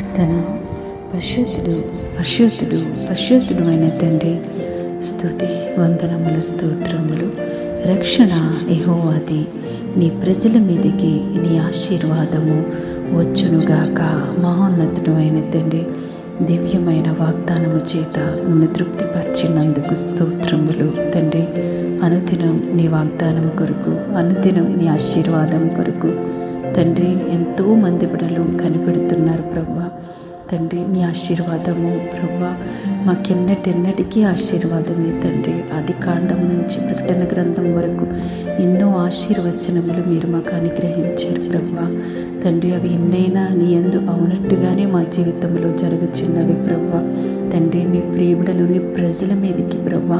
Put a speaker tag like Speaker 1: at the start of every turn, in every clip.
Speaker 1: ప్రార్థన. పరిశుద్ధుడు పరిశుద్ధుడు పరిశుద్ధుడు అయిన తండ్రి స్తుతి వందనముల స్తోత్రములు. రక్షణ ఎహోవాది నీ ప్రజల మీదకి నీ ఆశీర్వాదము వచ్చునుగాక. మహోన్నతుడు అయిన తండ్రి దివ్యమైన వాగ్దానము చేత నన్ను తృప్తిపరిచినందుకు స్తోత్రములు. తండ్రి అనుదినం నీ వాగ్దానం కొరకు అనుదినం నీ ఆశీర్వాదం కొరకు. తండ్రి ఎంతో మంది బిడలు కనిపెడుతున్నారు ప్రభా. తండ్రి నీ ఆశీర్వాదము ప్రభా. మాకెన్నటెన్నటికీ ఆశీర్వాదమే తండ్రి. ఆది కాండం నుంచి ప్రకటన గ్రంథం వరకు ఎన్నో ఆశీర్వచనములు మీరు మాకు అనుగ్రహించారు ప్రభా. తండ్రి అవి ఎన్నైనా నీ ఎందు అవునట్టుగానే మా జీవితంలో జరుగుచున్నవి ప్రభా. తండ్రి మీ ప్రేమిడలు మీ ప్రజల మీదకి ప్రభా.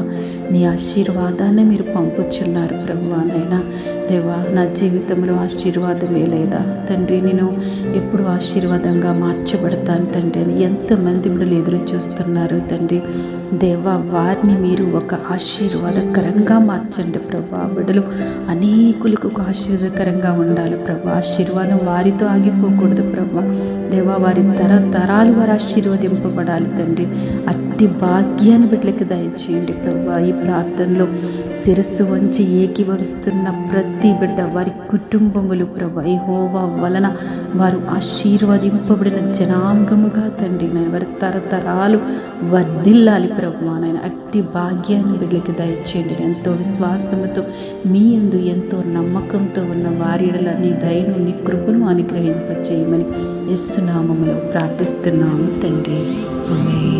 Speaker 1: నీ ఆశీర్వాదాన్ని మీరు పంపుచున్నారు ప్రభా. నైనా దేవా నా జీవితంలో ఆశీర్వాదమే లేదా? తండ్రి నేను ఎప్పుడు ఆశీర్వాదంగా మార్చబడతాను తండ్రి అని ఎంతమంది బిడ్డలు ఎదురు చూస్తున్నారు తండ్రి. దేవా వారిని మీరు ఒక ఆశీర్వాదకరంగా మార్చండి ప్రభా. బిడ్డలు అనేకులకు ఒక ఆశీర్వాదకరంగా ఉండాలి ప్రభా. ఆశీర్వాదం వారితో ఆగిపోకూడదు ప్రభా. దేవా వారి తరతరాలు వారు ఆశీర్వదింపబడాలి తండ్రి. అట్టి భాగ్యాన్ని బిడ్డలకి దయచేయండి ప్రభా. ఈ ప్రార్థనలో శిరస్సు వంచి ఏకీభవిస్తున్న ప్రతి బిడ్డ వారి కుటుంబములు ప్రభా ఈ వలన వారు ఆశీర్వదింపబడిన జనాంగముగా తండ్రి నాయన వారి తరతరాలు వర్ధిల్లాలి ప్రభా నాయన. అట్టి భాగ్యాన్ని బిడ్డకి దయచేయండి. ఎంతో విశ్వాసముతో మీ ఎందు ఎంతో నమ్మకంతో ఉన్న వారిడల నీ దయను నీ కృపను అనుగ్రహింపచేయమని ఇస్తున్నామములో ప్రార్థిస్తున్నాము తండ్రి. ఆమేన్.